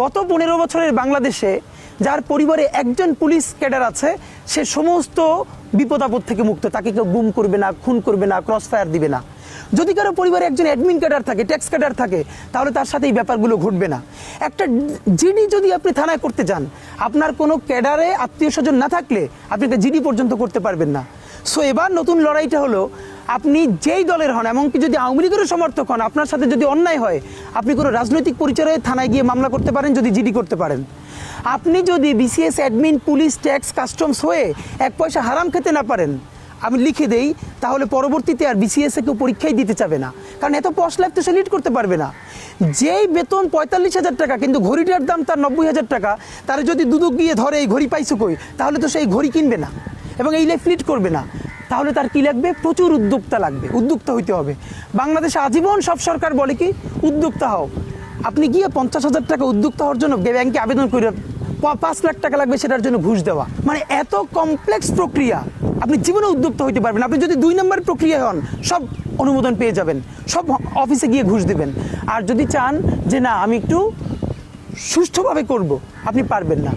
গত পনেরো বছরের বাংলাদেশে যার পরিবারে একজন পুলিশ ক্যাডার আছে, সে সমস্ত বিপদ আপদ থেকে মুক্ত। তাকে কেউ গুম করবে না, খুন করবে না ক্রস ফায়ার দিবে না। যদি কারও পরিবারে একজন অ্যাডমিন ক্যাডার থাকে ট্যাক্স ক্যাডার থাকে, তাহলে তার সাথে এই ব্যাপারগুলো ঘটবে না। একটা জিডি যদি আপনি থানায় করতে যান, আপনার কোনো ক্যাডারে আত্মীয় স্বজন না থাকলে আপনি একটা জিডি পর্যন্ত করতে পারবেন না। সো এবার নতুন লড়াইটা হলো আপনি যেই দলের হন, এমনকি যদি আওয়ামী লীগেরও সমর্থক হন, আপনার সাথে যদি অন্যায় হয়, আপনি কোনো রাজনৈতিক পরিচয়ে থানায় গিয়ে মামলা করতে পারেন, যদি জিডি করতে পারেন। আপনি যদি BCS, admin, police, tax, customs হয়ে এক পয়সা হারাম খেতে না পারেন, আমি লিখে দেই, তাহলে পরবর্তীতে আর বিসিএস কেউ পরীক্ষাই দিতে চাবে না। কারণ এত পশ লাইফ তো সে লিড করতে পারবে না। যেই বেতন পঁয়তাল্লিশ হাজার টাকা, কিন্তু ঘড়িটার দাম তার নব্বই হাজার টাকা, তার যদি দুদক গিয়ে ধরে এই ঘড়ি পাইছো তাহলে তো সেই ঘড়ি কিনবে না। এবং এই লাইফ লিড করবে না। তাহলে তার কি লাগবে? প্রচুর উদ্যোক্তা লাগবে, উদ্যোক্তা হইতে হবে। বাংলাদেশে আজীবন সব সরকার বলে কি, উদ্যোক্তা হও। আপনি গিয়ে পঞ্চাশ হাজার টাকা উদ্যোক্তা হওয়ার জন্য ব্যাংকে আবেদন করে পাঁচ লাখ টাকা লাগবে সেটার জন্য ঘুষ দেওয়া। মানে এত কমপ্লেক্স প্রক্রিয়া, আপনি জীবনে উদ্যোক্তা হইতে পারবেন। আপনি যদি দুই নম্বর প্রক্রিয়া হন, সব অনুমোদন পেয়ে যাবেন। সব অফিসে গিয়ে ঘুষ দেবেন। আর যদি চান যে না, আমি একটু সুষ্ঠুভাবে করব, আপনি পারবেন না।